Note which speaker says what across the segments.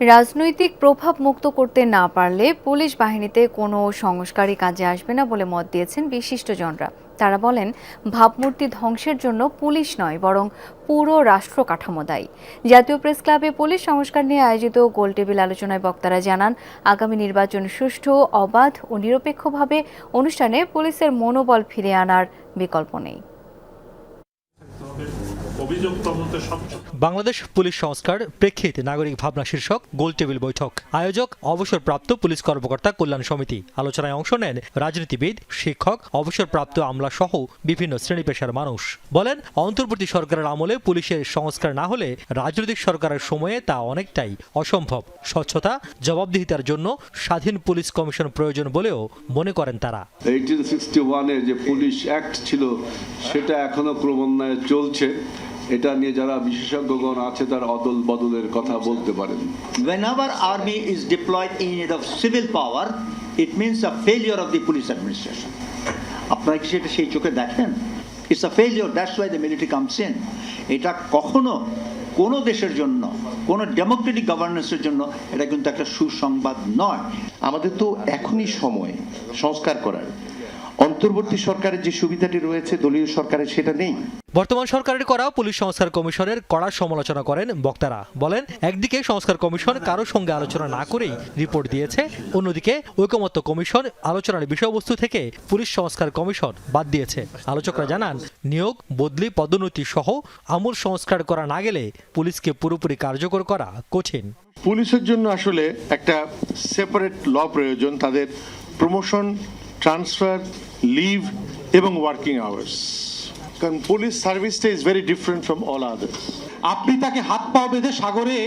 Speaker 1: রাজনৈতিক প্রভাব মুক্ত করতে না পারলে পুলিশ বাহিনীতে কোনো সংস্কারই কাজে আসবে না বলে মত দিয়েছেন বিশিষ্টজনরা। তারা বলেন, ভাবমূর্তি ধ্বংসের জন্য পুলিশ নয়, বরং পুরো রাষ্ট্র কাঠামো দায়ী। জাতীয় প্রেস ক্লাবে পুলিশ সংস্কার নিয়ে আয়োজিত গোলটেবিল আলোচনায় বক্তারা জানান, আগামী নির্বাচন সুষ্ঠু, অবাধ ও নিরপেক্ষভাবে অনুষ্ঠানে পুলিশের মনোবল ফিরে আনার বিকল্প নেই।
Speaker 2: অভিযোগ
Speaker 3: বাংলাদেশ পুলিশ সংস্কার প্রেক্ষিতে নাগরিক ভাবনা শীর্ষক গোলটেবিল বৈঠক। আয়োজক অবসরপ্রাপ্ত পুলিশ কর্মকর্তা কল্যাণ সমিতি। আলোচনায় অংশ নেন রাজনীতিবিদ শিক্ষক অবসরপ্রাপ্ত আমলা সহ বিভিন্ন শ্রেণি পেশার মানুষ। বলেন অন্তর্বর্তী সরকারের আমলে পুলিশের সংস্কার না হলে রাজনৈতিক সরকারের সময়ে তা অনেকটাই অসম্ভব। স্বচ্ছতা জবাবদিহিতার জন্য স্বাধীন পুলিশ কমিশন প্রয়োজন বলেও মনে করেন তারা।
Speaker 4: এইটিন সিক্সটি ওয়ানে যে পুলিশ অ্যাক্ট ছিল সেটা এখনও ক্রমান্বয়ে চলছে। এটা নিয়ে যারা বিশেষজ্ঞগণ আছে তারা অদল বদলের কথা বলতে পারেন।
Speaker 5: Whenever army is deployed in need of civil power, it means a failure of the police administration. আপনারা কি সেটা সেই চোখে দেখেন? It's a failure that's why the military comes in এটা কখনো কোনো দেশের জন্য কোনো ডেমোক্রেটিক গভর্নেন্সের জন্য এটা কিন্তু একটা সুসংবাদ নয়।
Speaker 6: আমাদের তো এখনই সময় সংস্কার করার। অন্তর্বর্তী সরকারের যে সুবিধাটি রয়েছে দলীয় সরকারের সেটা নেই।
Speaker 3: বর্তমান সরকারের করা পুলিশ সংস্কার কমিশনের কড়া সমালোচনা করেন বক্তারা। বলেন একদিকে সংস্কার কমিশন কারও সঙ্গে আলোচনা না করেই রিপোর্ট দিয়েছে অন্যদিকে ঐকমত্য কমিশন আলোচনার বিষয়বস্তু থেকে পুলিশ সংস্কার কমিশন বাদ দিয়েছে। আলোচকরা জানান নিয়োগ বদলি পদোন্নতি সহ আমূল সংস্কার করা না গেলে পুলিশকে পুরোপুরি কার্যকর করা কঠিন।
Speaker 6: পুলিশের জন্য আসলে একটা সেপারেট ল প্রয়োজন তাদের প্রমোশন ট্রান্সফার লিভ এবং ওয়ার্কিং আওয়ার্স কারণ পুলিশ সার্ভিসটা is very different from all others
Speaker 7: আপনি তাকে হাত পা বেঁধে সাগরে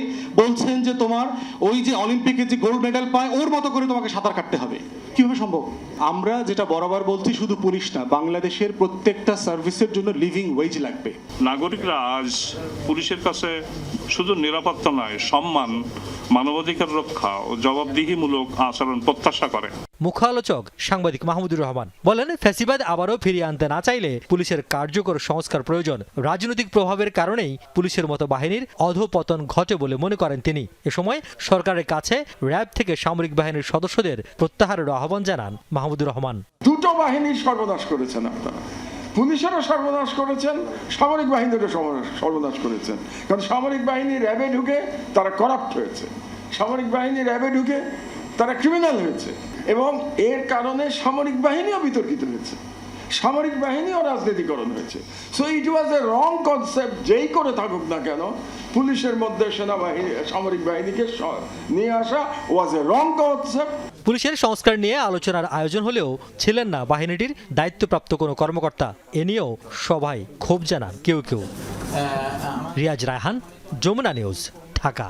Speaker 7: বলছেন যে তোমার ওই যে অলিম্পিকে যে গোল্ড মেডেল পায়, ওর মতো করে তোমাকে সাঁতার কাটতে হবে। কীভাবে সম্ভব? আমরা যেটা বরাবর বলছি শুধু পুলিশ না, বাংলাদেশের প্রত্যেকটা সার্ভিসের জন্য লিভিং ওয়েজ লাগবে।
Speaker 2: নাগরিকরা আজ পুলিশের কাছে শুধু নিরাপত্তা নয় সম্মান মানবাধিকার রক্ষা ও জবাবদিহিমূলক আচরণ প্রত্যাশা করে।
Speaker 3: মুখ্য আলোচক সাংবাদিক মাহমুদুর রহমান বলেন ফ্যাসিবাদ আবারও ফিরিয়ে আনতে না চাইলে পুলিশের কার্যকর সংস্কার প্রয়োজন। রাজনৈতিক প্রভাবের কারণেই পুলিশের মতো বাহিনীর অধপতন ঘটে বলে মনে করেন তিনি। এ সময় সরকারের কাছে র্যাব থেকে সামরিক বাহিনীর সদস্যদের প্রত্যাহারের আহ্বান জানান মাহমুদুর রহমান।
Speaker 8: দুটো বাহিনীর সর্বনাশ করেছেন আপনারা। পুলিশেরও সর্বনাশ করেছেন, সামরিক বাহিনীরও সর্বনাশ- করেছেন। কারণ সামরিক বাহিনী র্যাবে ঢুকে তারা করাপ্ট হয়েছে। সামরিক বাহিনী র্যাবে ঢুকে তারা ক্রিমিনাল হয়েছে। এবং এর কারণে সামরিক বাহিনীও বিতর্কিত হয়েছে। সামরিক বাহিনীও রাজনীতিকরণ হয়েছে। So it was A wrong concept যেই করে থাকুক না কেন, পুলিশের মধ্যে সেনাবাহিনী, সামরিক বাহিনীকে নিয়ে আসা ওয়াজ এ রং কনসেপ্ট
Speaker 3: পুলিশের সংস্কার নিয়ে আলোচনার আয়োজন হলেও ছিলেন না বাহিনীটির দায়িত্বপ্রাপ্ত কোনো কর্মকর্তা। এ নিয়েও সবাই ক্ষোভ জানান কেউ কেউ। রিয়াজ রায়হান যমুনা নিউজ ঢাকা।